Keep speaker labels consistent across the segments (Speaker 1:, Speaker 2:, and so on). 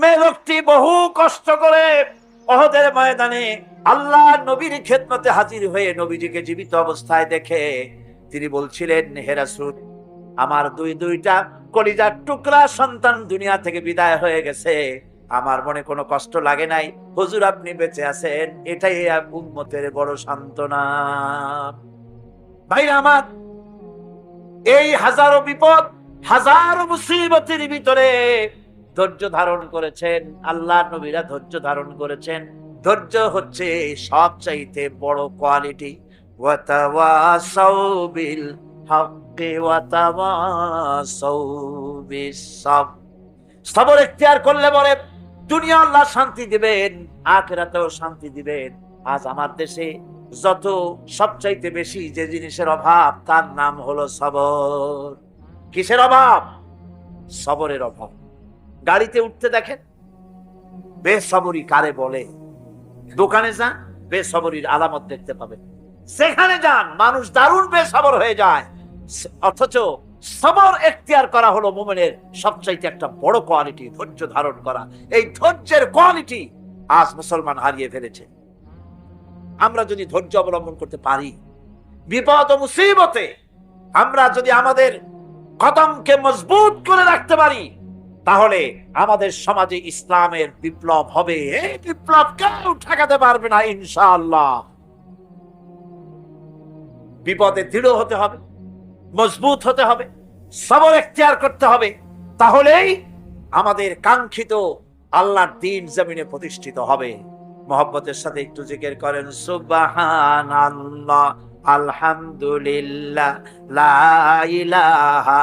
Speaker 1: মেয়ে লোকটি বহু কষ্ট করে অহদের ময়দানে আল্লাহ নবীর খেদমতে হাজির হয়ে নবীজিকে জীবিত অবস্থায় দেখে তিনি বলছিলেন, হে আমার দুই দুইটা কলিজার টুকরা সন্তান দুনিয়া থেকে বিদায় হয়ে গেছে। আমার মনে কোনো কষ্ট লাগে নাই। হুজুর, আপনি বেঁচে আছেন। এটাই উম্মতের বড় সান্ত্বনা। ভাইরা আমার, এই হাজারো বিপদ, হাজারো মুসিবতের ভিতরে ধৈর্য ধারণ করেছেন, আল্লাহ নবীরা ধৈর্য ধারণ করেছেন। ধৈর্য হচ্ছে সবচাইতে বড় কোয়ালিটি। বিল সবর এখতিয়ার করলে পরে দুনিয়া আল্লাহ শান্তি দিবেন, আখেরাতেও শান্তি দিবেন। আজ আমার দেশে যত সবচাইতে বেশি যে জিনিসের অভাব, তার নাম হলো সবর। কিসের অভাব? সবরের অভাব। গাড়িতে উঠতে দেখেন বেসবরি কারে বলে, দোকানে যান বেসবরির আলামত দেখতে পাবেন। সেখানে যান, মানুষ দারুণ বেসবর হয়ে যায়। অথচ সবর এখতিয়ার করা হলো মোমেনের সবচাইতে একটা বড় কোয়ালিটি, ধৈর্য ধারণ করা। এই ধৈর্যের কোয়ালিটি আজ মুসলমান হারিয়ে ফেলেছে। আমরা যদি ধৈর্য অবলম্বন করতে পারি, বিপদ ও মুসিবতে আমরা যদি আমাদের কদমকে মজবুত করে রাখতে পারি তাহলে আমাদের সমাজে ইসলামের বিপ্লব হবে। এই বিপ্লব কেউ ঠেকাতে পারবে না, ইনশাআল্লাহ। বিপদে দৃঢ় হতে হবে, মজবুত হতে হবে, সবর এখতিয়ার করতে হবে। তাহলেই আমাদের কাঙ্ক্ষিত আল্লাহর দিন জমিনে প্রতিষ্ঠিত হবে। মহব্বতের সাথে একটু জিকির করেন সুবাহান আল্লাহ আলহামদুলিল্লাহ, লা ইলাহা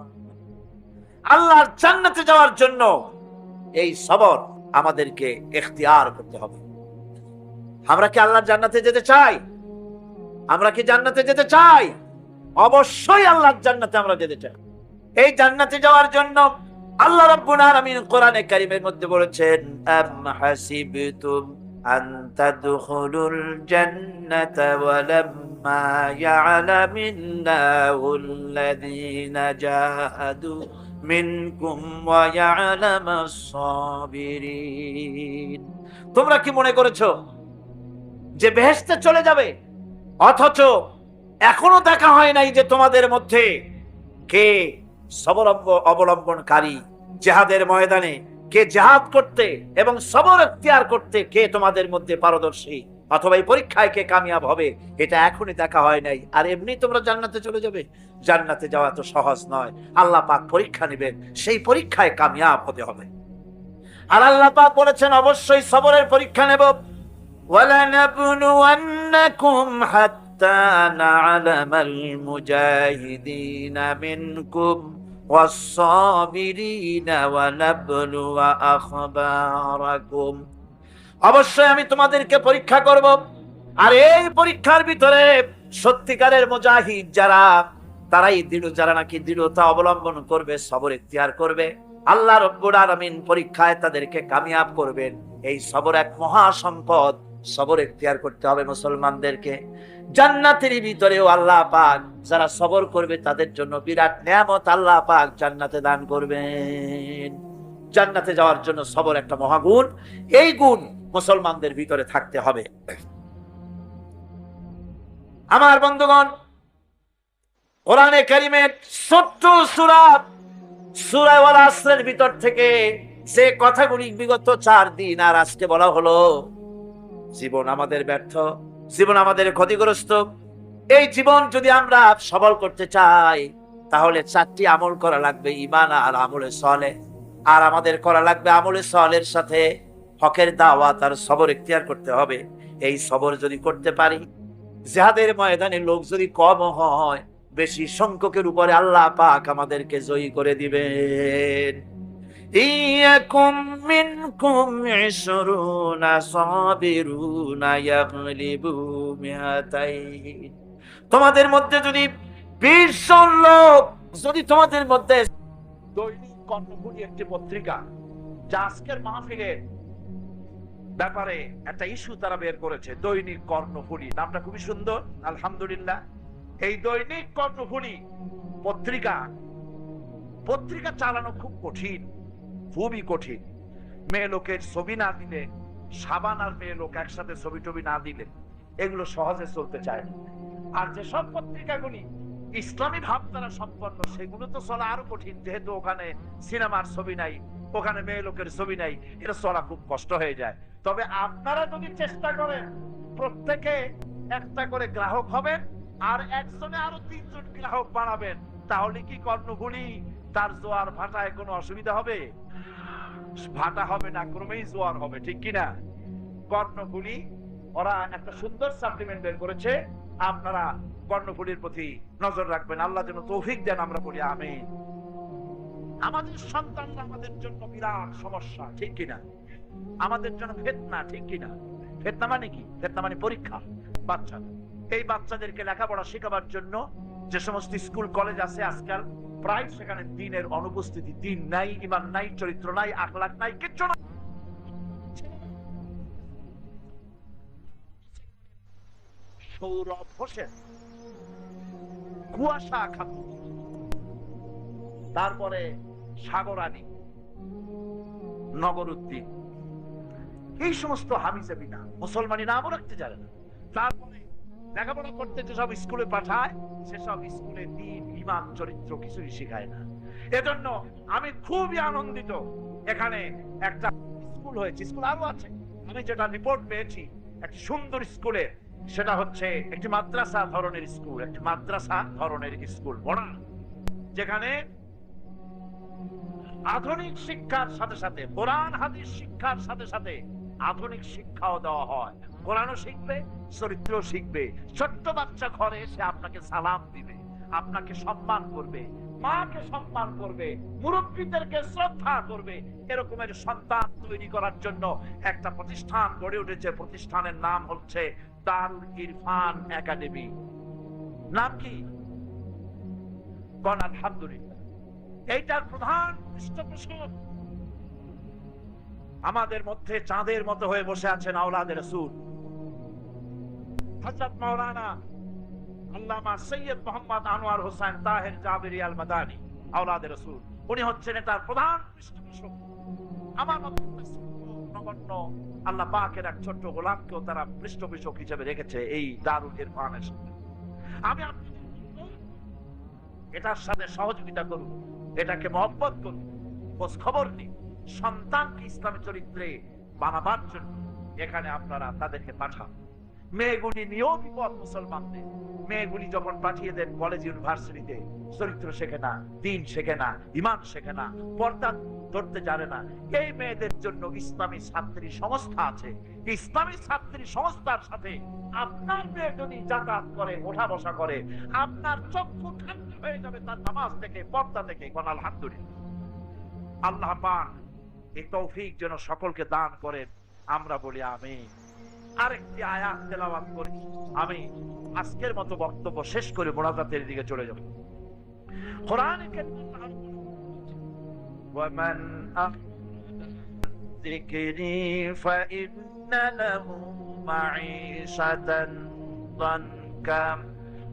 Speaker 1: আল্লাহর জান্নাতে যাওয়ার জন্য এই সবর আমাদেরকে এখতিয়ার করতে হবে। আমরা কি আল্লাহর জান্নাতে যেতে চাই? আমরা কি জান্নাতে যেতে চাই? অবশ্যই আল্লাহর জান্নাতে আমরা যেতে চাই। এই জান্নাতে যাওয়ার জন্য আল্লাহ রাব্বুল আলামিন কোরআনে কারীমের মধ্যে বলেছেন, আম হাসিবতুম আন তাদখুলুল জান্নাতা ওয়া লাম্মা ইয়ালামিল্লাহুল্লাযীনা জাহাদু তোমরা কি মনে করেছ যে বেহেশতে চলে যাবে? অথচ এখনও দেখা হয় নাই যে তোমাদের মধ্যে কে সবর অব- অবলম্বনকারী জেহাদের ময়দানে, কে জেহাদ করতে এবং সবর এখতিয়ার করতে কে তোমাদের মধ্যে পারদর্শী। অথবা এই পরীক্ষায় কে কামিয়াব হবে এটা এখনই দেখা হয় নাই আর এমনি তোমরা জান্নাতে চলে যাবে জান্নাতে যাওয়া তো সহজ নয় আল্লাহ পাক পরীক্ষা নেবেন সেই পরীক্ষায় কামিয়াব হতে হবে আর আল্লাহ পাক বলেছেন অবশ্যই সবরের পরীক্ষা নেব ولنبلونكم حتى نعلم المجاهدين منكم والصابرين ونبلو أخباركم অবশ্যই আমি তোমাদেরকে পরীক্ষা করব। আর এই পরীক্ষার ভিতরে সত্যিকারের মুজাহিদ যারা, তারাই দৃঢ়, যারা নাকি দৃঢ়তা অবলম্বন করবে, সবর ইখতিয়ার করবে। আল্লাহ রব্বুল আলামিন পরীক্ষায় তাদেরকে কামিয়াব করবেন। এই সবর এক মহা সম্পদ সবর ইখতিয়ার করতে হবে মুসলমানদেরকে। জান্নাতের ভিতরেও আল্লাহ পাক যারা সবর করবে, তাদের জন্য বিরাট নিয়ামত আল্লাহ পাক জান্নাতে দান করবেন। জান্নাতে যাওয়ার জন্য সবর একটা মহাগুণ। এই গুণ মুসলমানদের ভিতরে থাকতে হবে। আমার বন্ধুগণ, কোরআনে কারিমের ছোট্ট সুরাত সুরায় ওয়াল আসরের ভিতর থেকে যে কথাগুলি বিগত চার দিন আর আজকে বলা হলো, জীবন আমাদের ব্যর্থ, জীবন আমাদের ক্ষতিগ্রস্ত। এই জীবন যদি আমরা সবল করতে চাই, তাহলে চারটি আমল করা লাগবে ইমান আর আমলে সলে আর আমাদের করা লাগবে আমলে সলের সাথে। হকের দাওয়াত আর সবর ইখতিয়ার করতে হবে। এই সবর যদি করতে পারি, জেহাদের ময়দানে লোক যদি কম হয়, বেশি সংখ্যকের উপরে আল্লাহ পাক আমাদেরকে জয়ী করে দিবেন। ইয়াকুম মিনকুম ইশরুনা সাবিরুনা ইয়াগলিবু মিআতাইন তোমাদের মধ্যে যদি বিশ জন লোক যদি তোমাদের মধ্যে দৈনিক কর্মভূমি একটি পত্রিকা যা আজকের মাহফিলের ব্যাপারে একটা ইস্যু তারা বের করেছে, দৈনিক নামটা খুবই সুন্দর, আলহামদুলিল্লাহ। এই দৈনিক পত্রিকা পত্রিকা চালানো খুব কঠিন, খুবই কঠিন। মেয়ে লোকের ছবি না দিলে, সাবান আর মেয়ে লোক একসাথে ছবি টবি না দিলে, এগুলো সহজে চলতে চায় আর যেসব পত্রিকাগুলি ইসলামী ভাবধারা সম্পন্ন, সেগুলো তো চলা আরও কঠিন, যেহেতু ওখানে সিনেমার ছবি নাই, ওখানে মেয়ে লোকের ছবি নাই, এটা চলা খুব কষ্ট হয়ে যায়। তবে আপনারা যদি চেষ্টা করেন, প্রত্যেকে একটা করে গ্রাহক হবেন, আর একজনে আরও তিনজন গ্রাহক বানাবেন, তাহলে কি কর্ণভুলি তার জোয়ার ভাটায় কোনো অসুবিধা হবে? ভাটা হবে না, ক্রমেই জোয়ার হবে, ঠিক কিনা? কর্ণফুলি, ওরা একটা সুন্দর সাপ্লিমেন্ট বের করেছে। আপনারা কর্ণফুলির প্রতি নজর রাখবেন। আল্লাহ যেন তৌফিক দেন আমরা বলি আমি আমাদের সন্তানরা আমাদের জন্য বিরাট সমস্যা, ঠিক কিনা? আমাদের জন্য ফেতনা, ঠিক কিনা? ফেতনা মানে কি? ফেতনা মানে পরীক্ষা, বাচ্চা। এই বাচ্চাদেরকে লেখাপড়া শেখাবার জন্য যে সমস্ত স্কুল, কলেজ আছে আজকাল, প্রায় সেখানে দিনের অনুপস্থিতি, দিন নাই, ইমান নাই, চরিত্র নাই, আখলাখ নাই, কিচ্ছু নাই। সৌরভ হোসেন। কুয়াশা খাতুন। তারপরে সাগরানী। নগরুদ্দিন। এই সমস্ত হামিজাবি না মুসলমানি নামও রাখতে জানে না। তারপরে লেখাপড়া করতে যেসব স্কুলে পাঠায়, সেসব স্কুলে দিন, ইমান, চরিত্র কিছুই শেখায় না। এজন্য আমি খুবই আনন্দিত। এখানে একটা স্কুল হয়েছে, স্কুল আরও আছে। আমি যেটা রিপোর্ট পেয়েছি, একটি সুন্দর স্কুলে সেটা হচ্ছে একটি মাদ্রাসা ধরনের স্কুল, একটি মাদ্রাসা ধরনের স্কুল পড়া যেখানে আধুনিক শিক্ষার সাথে সাথে, কোরআন, হাদিস শিক্ষার সাথে সাথে আধুনিক শিক্ষাও দেওয়া হয়। কোরআনও শিখবে চরিত্র শিখবে। ছোট্ট বাচ্চা ঘরে এসে আপনাকে সালাম দিবে, আপনাকে সম্মান করবে, মাকে সম্মান করবে, মুরব্বীদেরকে শ্রদ্ধা করবে। এরকমের সন্তান তৈরি করার জন্য একটা প্রতিষ্ঠান গড়ে উঠেছে। প্রতিষ্ঠানের নাম হচ্ছে দারুল ইরফান একাডেমি। নাম কি? গণ আলহামদুলিল্লাহ। এইটার প্রধান পৃষ্ঠপোষক আমাদের মধ্যে চাঁদের মতো হয়ে বসে আছেন আওলাদের রসুল। হযরত মাওলানা আল্লামা সৈয়দ মোহাম্মদ আনোয়ার হোসেন তাহের জাবেরি আল মাদানি আওলাদের রসুল। উনি হচ্ছেন এটার প্রধান পৃষ্ঠপোষক। আমার মতো নগণ্য আল্লাহ পাকের এক ছোট্ট গোলামকেও তারা পৃষ্ঠপোষক হিসেবে রেখেছে এই দারুল ইরফানের সাথে। আমি এটার সাথে সহযোগিতা করুন এটাকে মহব্বত করুন খোঁজ খবর নিন সন্তানকে ইসলামী চরিত্রে বানাবার জন্য এখানে আপনারা তাদেরকে পাঠান। মেয়েগুলি নিয়েও বিপদ মুসলমানদের মেয়েগুলি যখন পাঠিয়ে দেন কলেজ ইউনিভার্সিটিতে চরিত্র শেখে না, দিন শেখে না, ইমান শেখে না, পর্দা ধরতে জানে না। এই মেয়েদের জন্য ইসলামী ছাত্রী সংস্থা আছে। ইসলামী ছাত্রী সংস্থার সাথে আপনার মেয়ে যদি যাতায়াত করে, ওঠা বসা করে, আপনার চক্ষু ঠান্ডা হয়ে যাবে তার নামাজ থেকে পর্দা থেকে কোন আলহামদুলিল্লাহ। আল্লাহ পাক এই তৌফিক যেন সকলকে দান করেন। আমরা বলি আমি আরেকটি আয়াত তেলাওয়াত করি আমি আজকের মতো বক্তব্য শেষ করে মোনাজাতের দিকে চলে যাব কোরআনে কারীম ومن ذكري فإن له معيشة ضنكا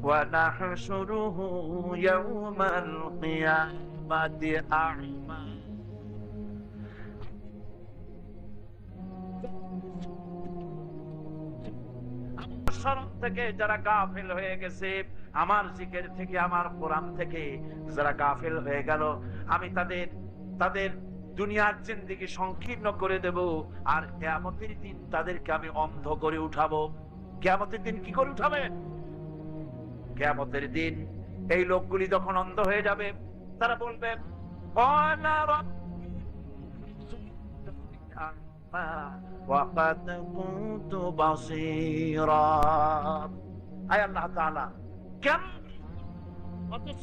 Speaker 1: ونحشره يوم القيامة أعمى স্মরণ থেকে যারা গাফিল হয়ে গেছে, আমার জিকের থেকে, আমার কোরআন থেকে যারা গাফিল হয়ে গেল, আমি তাদের তাদের দুনিয়ার জিন্দিগি সংকীর্ণ করে দেব আর কেয়ামতের দিন তাদেরকে আমি অন্ধ করে উঠাবো। কেয়ামতের দিন কি করে উঠাবেন কেয়ামতের দিন এই লোকগুলি যখন অন্ধ হয়ে যাবে, তারা বলবে "কলা রব্বি وقد كنت بصيرا আয় আল্লাহ তাআলা কেন অথচ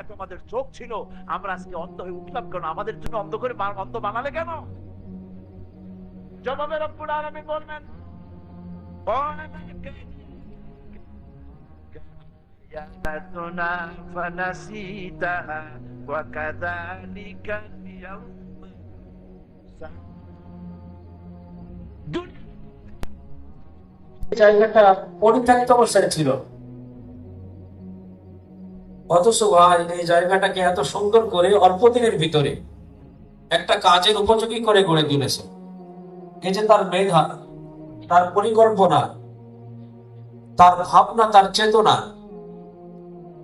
Speaker 1: এত আমাদের চোখ ছিল আমরা আজকে অন্ধ হয়ে উঠলাম কেন আমাদের জন্য অন্ধ করে বা- অন্ধ বানালে কেন জবাবে রব্বুল আলামিন বললেন آياتنا فنسيتها وكذلك اليوم দুনিয়া
Speaker 2: জায়গাটা পরিত্যক্ত অবস্থায় ছিল। অথচ এই জায়গাটাকে এত সুন্দর করে অল্প দিনের ভিতরে একটা কাজের উপযোগী করে গড়ে তুলেছে। এই যে তার মেধা, তার পরিকল্পনা, তার ভাবনা, তার চেতনা,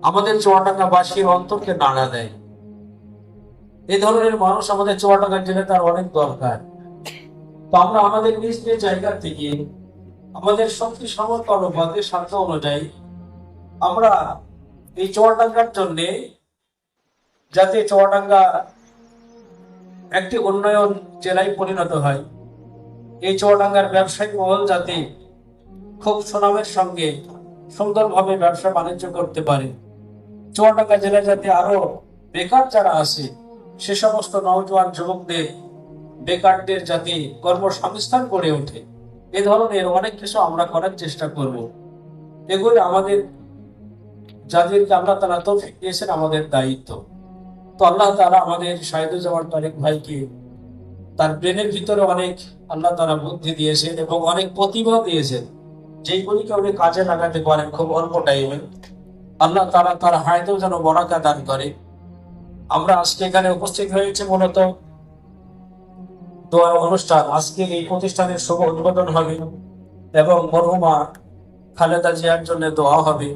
Speaker 2: আমাদের চুয়াডাঙ্গাবাসীর অন্তরকে নাড়া দেয়। এই ধরনের মানুষ আমাদের চুয়াডাঙ্গা জেলে তার অনেক দরকার। তো আমরা আমাদের নিজ নিজ জায়গা থেকে আমাদের শক্তি সামর্থ্য অনুপাতে সাধ্য অনুযায়ী আমরা এই চুয়াডাঙ্গার জন্যে যাতে চুয়াডাঙ্গা একটি উন্নয়ন জেলায় পরিণত হয়, এই চুয়াডাঙ্গার ব্যবসায়িক মহল যাতে খুব সুনামের সঙ্গে সুন্দরভাবে ব্যবসা বাণিজ্য করতে পারে। চুয়াডাঙ্গা জেলায় যাতে আরও বেকার যারা আছে সে সমস্ত নওজোয়ান যুবকদের, বেকারদের যাতে কর্মসংস্থান গড়ে ওঠে, এ ধরনের অনেক কিছু আমরা করার চেষ্টা করব। এগুলি আমাদের, যাদেরকে আল্লাহ তালা তৌফিক দিয়েছেন আমাদের দায়িত্ব। তো আল্লাহ তালা আমাদের শাহিদুজ্জামান তারেক ভাইকে তার ব্রেনের ভিতরে অনেক আল্লাহ তারা বুদ্ধি দিয়েছেন এবং অনেক প্রতিভা দিয়েছেন। যেইগুলিকে উনি কাজে লাগাতে পারেন খুব অল্প টাইমে আল্লাহ তারা তার হায়তেও যেন বরাকা দান করে। আমরা আজকে এখানে উপস্থিত হয়েছে মূলত দোয়া অনুষ্ঠান। আজকে এই প্রতিষ্ঠানের শুভ উদ্বোধন হবে এবং মরহুমা খালেদা জিয়ার জন্য দোয়া হবে।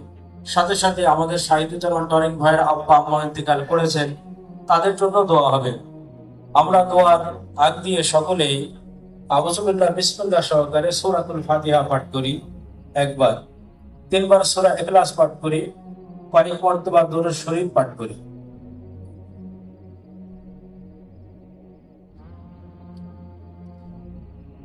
Speaker 2: সাথে সাথে আমাদের সাহিত্যুজ্জামান টরিং ভাইয়ের আব্বা আম্মা ইন্তেকাল করেছেন, তাদের জন্য দোয়া হবে। আমরা দোয়ার আগ দিয়ে সকলেই আবুজুবিল্লাহ বিসমুল্লাহ সহকারে সূরাতুল ফাতিহা পাঠ করি একবার। তিনবার সোরা ইখলাস পাঠ করি, পানি মর্তবা দরুদ শরীফ পাঠ করি।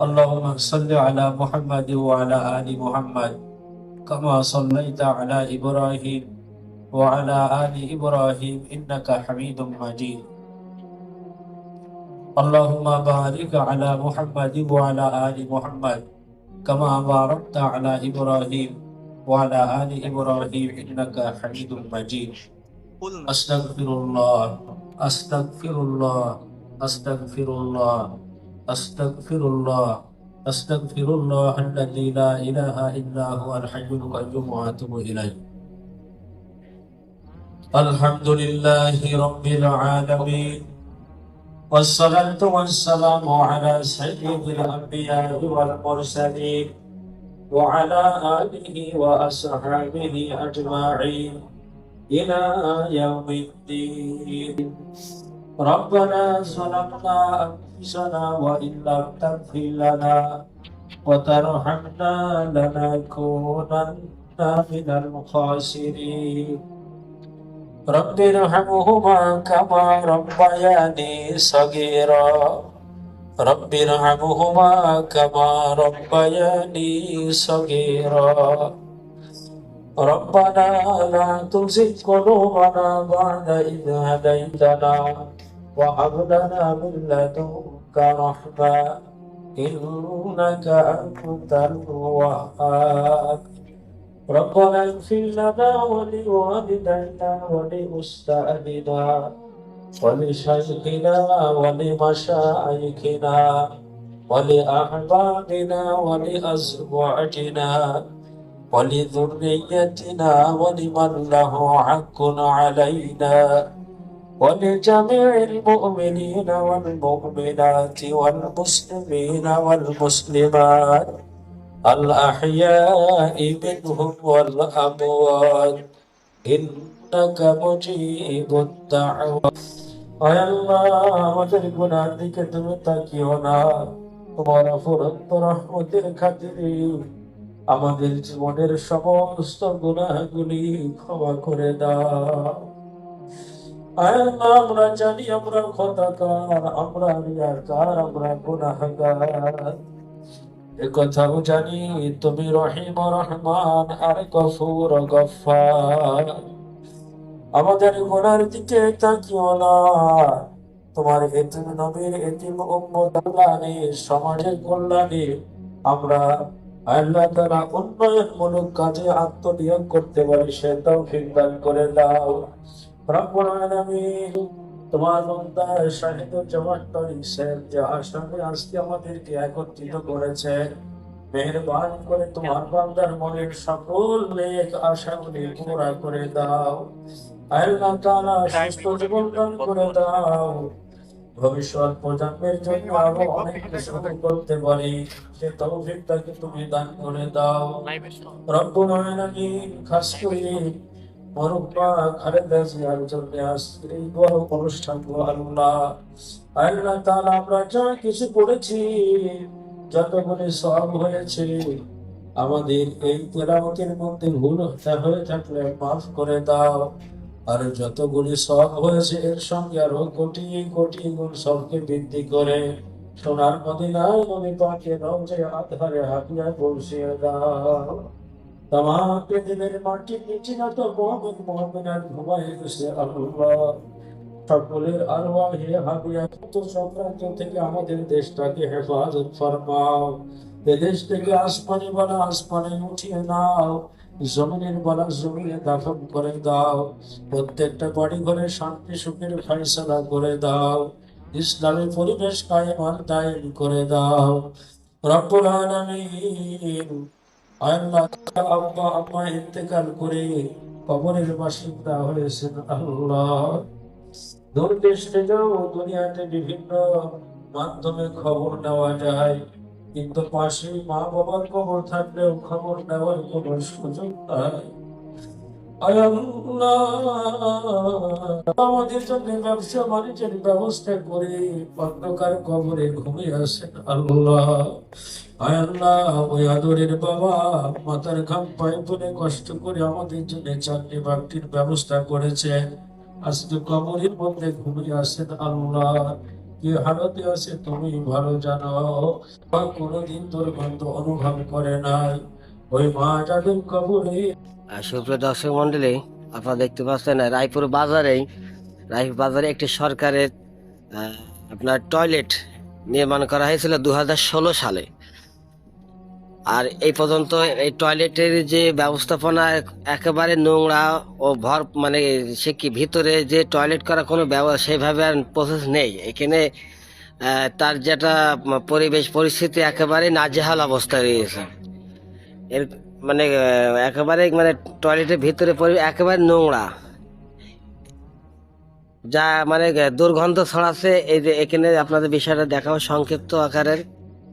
Speaker 2: اللهم صل على محمد وعلى آل محمد كما صليت على إبراهيم وعلى آل إبراهيم إنك حميد مجيد. اللهم بارك على محمد وعلى آل محمد كما باركت على إبراهيم وعلى آل إبراهيم إنك حميد مجيد. أستغفر الله أستغفر الله أستغفر الله. أستغفر الله. أستغفر الله الذي لا إله إلا هو الحي القيوم وأتوب إليه. الحمد لله رب العالمين. والصلاة والسلام على سيد الأنبياء والمرسلين وعلى آله وأصحابه أجمعين إلى يوم الدين. ربنا ظلمنا أنفسنا وإن لم تغفر لنا وترحمنا لنكونن من الخاسرين. رب ارحمهما كما ربياني صغيرا. رب ارحمهما كما ربياني صغيرا. ربنا لا تزغ قلوبنا بعد إذ هديتنا. وهب لنا من لدنك رحمة إنك أنت الوهاب. ربنا اغفر لنا ولوالدينا ولأستاذنا ولشيخنا ولمشايخنا ولأحبابنا ولأزواجنا ولذريتنا ولمن له حق علينا. ولجميع المؤمنين والمؤمنات والمسلمين والمسلمات الأحياء منهم والأموات إنك مجيب الدعوة আয় আল্লাহ আমাদের গুনার দিকে তুমি তাকিও না তোমার অফুরন্ত রহমতের খাতিরে আমাদের জীবনের সমস্ত গুনাহগুলি ক্ষমা করে দাও আয় আল্লাহ কথাও জানি তুমি রহিম রহমান আর গফুর আমাদের গুনার দিকে তাকিও না তোমার এতিম নবীর এতিম কল্যাণে সমাজের কল্যাণে আমরা আল্লাহ তারা উন্নয়নমূলক কাজে আত্মনিয়োগ করতে পারি সে তৌফিক দান করে দাও রব্বুল আলামিন তোমার বান্দা জামান আজকে আমাদেরকে একত্রিত করেছে। মেহরবান করে তোমার বান্দার মনের সকল নেক আশাগুলি পুরা করে দাও। আল্লাহ তাআলা সুস্থ জীবন দান করে দাও। ভবিষ্যৎ প্রজন্মের জন্য আরও অনেক কিছু করতে পারি। সে তৌফিকটাকে তুমি দান করে দাও। রব্বুল আলামিন খাস করে আমরা যা কিছু করেছি, যতগুলি সব হয়েছে, আমাদের এই তেলাওয়াতের মধ্যে ভুল হতে হয়ে থাকলে মাফ করে দাও। আর যতগুলি সব হয়েছে, এর সঙ্গে আরও কোটি কোটি গুণ সবকে বৃদ্ধি করে সোনার মদিনায় নবী পাকে রওজে আধারে হাতিয়া বসিয়ে দাও। তামাম পৃথিবীর মাটির নিচে না তো মোহাম্মদ মোহাম্মদ ঘুমাই গেছে আল্লাহ। সকলের আরওয়াহে হাবিয়া কত থেকে আমাদের দেশটাকে হেফাজত ফরমাও। থেকে আসমানি বালা আসমানে উঠিয়ে নাও। জমিনের বালা জমিনে দাফন করে দাও। প্রত্যেকটা বাড়ি ঘরে শান্তি সুখের ফয়সালা করে দাও। ইসলামের পরিবেশ কায়েম আর দায়েম করে দাও। রব্বুল আল্লাহ আব্বা ইন্তেকাল করে কবরের বাসিন্দা হয়েছেন আল্লাহ। দুনিয়াতে বিভিন্ন মাধ্যমে খবর নেওয়া যায়, কিন্তু পাশে মা বাবার খবর থাকলেও খবর নেওয়ার কোনো সুযোগ নাই। আমাদের জন্য ব্যবসা বাণিজ্যের ব্যবস্থা করে অন্ধকার কবরে ঘুমিয়ে আসেন আল্লাহ কষ্ট করে আমাদের জন্য চাকরি বাকরির ব্যবস্থা করেছেন কবরের মধ্যে ঘুমিয়ে আসেন আল্লাহ। কি হালতে আছে তুমি ভালো জানো বা কোনোদিন তোর গন্ধ অনুভব করে নাই ওই মা যাদের কবরে
Speaker 3: সুপ্রিয় দর্শক মন্ডলী, আপনারা দেখতে পাচ্ছেন রায়পুর বাজারে রায়পুর বাজারে একটি সরকারের আপনার টয়লেট নির্মাণ করা হয়েছিল দু হাজার ষোলো সালে। আর এই পর্যন্ত এই টয়লেটের যে ব্যবস্থাপনা, একেবারে নোংরা ও ভর মানে সে কি ভিতরে যে টয়লেট করা কোনো ব্যবস্থা সেইভাবে আর প্রসেস নেই। এখানে তার যেটা পরিবেশ পরিস্থিতি একেবারে নাজেহাল অবস্থায় রয়েছে। এর মানে একেবারে মানে টয়লেটের ভিতরে পরি একেবারে নোংরা। যা মানে দুর্গন্ধ ছড়াচ্ছে। এই যে এখানে আপনাদের বিষয়টা দেখাবো সংক্ষিপ্ত আকারের।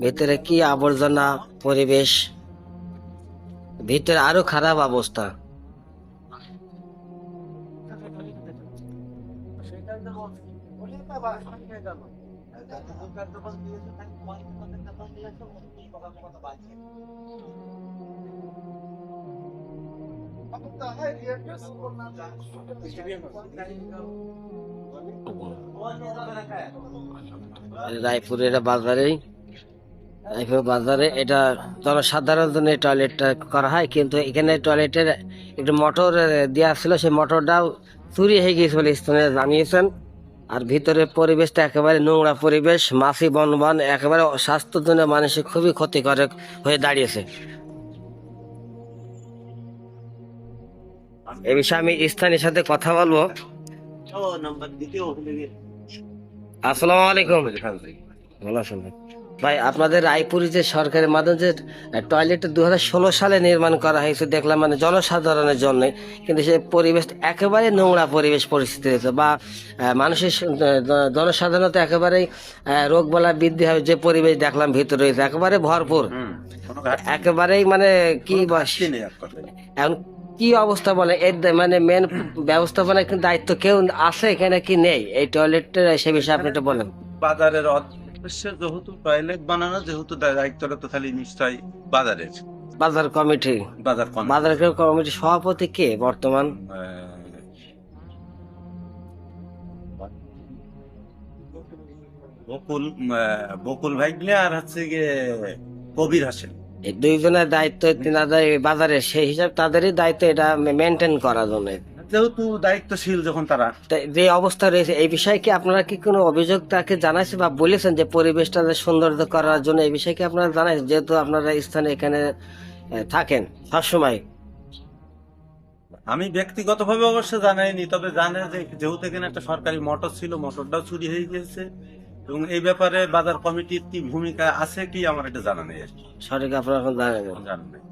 Speaker 3: ভিতরে কি আবর্জনা, পরিবেশ, ভিতরে আরও খারাপ অবস্থা। রায়পুরের বাজারেই রায়পুর বাজারে এটা জনসাধারণের জন্য টয়লেটটা করা হয়, কিন্তু এখানে টয়লেটের একটু মোটর দেওয়া ছিল, সেই মোটরটাও চুরি হয়ে গিয়েছে বলে স্থানীয় জানিয়েছেন। আর ভিতরে পরিবেশটা একেবারে নোংরা পরিবেশ, মাছি বনবন, একেবারে স্বাস্থ্যের জন্য মানুষের খুবই ক্ষতিকারক হয়ে দাঁড়িয়েছে। এ বিষয়ে আমি স্থানীয় সাথে কথা বলব। আসসালামু আলাইকুম। ভালো আছেন ভাই? আপনাদের রায়পুরে যে সরকারের মাধ্যমে যে টয়লেট দু সালে নির্মাণ করা হয়েছে দেখলাম মানে জনসাধারণের জন্য কিন্তু সেই পরিবেশ একেবারে নোংরা পরিবেশ পরিস্থিতি হয়েছে বা আহ, মানুষের স- জনসাধারণত একেবারেই রোগ বলা বৃদ্ধি হবে যে পরিবেশ দেখলাম ভিতরে রয়েছে একেবারে ভরপুর। একেবারেই মানে কি বস এখন কি অবস্থা বলে? এর মানে মেন ব্যবস্থাপনার কিন্তু দায়িত্ব কেউ আছে এখানে কি নেই? এই টয়লেটের সে বিষয়ে আপনি একটু বলেন।
Speaker 4: বাজারের যেহেতু টয়লেট বানানো যেহেতু দায়িত্বটা তো খালি নিশ্চয় বাজারের।
Speaker 3: বাজার কমিটি।
Speaker 4: বাজার
Speaker 3: বাজার কমিটির সভাপতি কে বর্তমান?
Speaker 4: বকুল বকুল ভাইগলে আর হচ্ছে গিয়ে কবির হাসেন।
Speaker 3: দুইজনের দায়িত্ব বাজারে সেই হিসাবে তাদেরই দায়িত্ব এটা মেনটেন করার জন্য।
Speaker 4: যেহেতু দায়িত্বশীল যখন তারা।
Speaker 3: যে অবস্থা রয়েছে এই বিষয়ে কি আপনারা কি কোনো অভিযোগ তাকে জানাইছে বা বলেছেন যে পরিবেশটা সৌন্দর্য করার জন্য এই বিষয়ে কি আপনারা জানাইছেন? যেহেতু আপনারা স্থানে এখানে থাকেন সবসময়।
Speaker 4: আমি ব্যক্তিগতভাবে অবশ্য জানাইনি তবে জানে যে যেহেতু এখানে একটা সরকারি মোটর ছিল মোটরটাও চুরি হয়ে গিয়েছে। এবং এই ব্যাপারে বাজার কমিটির কি ভূমিকা আছে কি আমার এটা জানা নেই আর কি।
Speaker 3: সঠিক আপনার এখন জানা নেই
Speaker 4: জানা নেই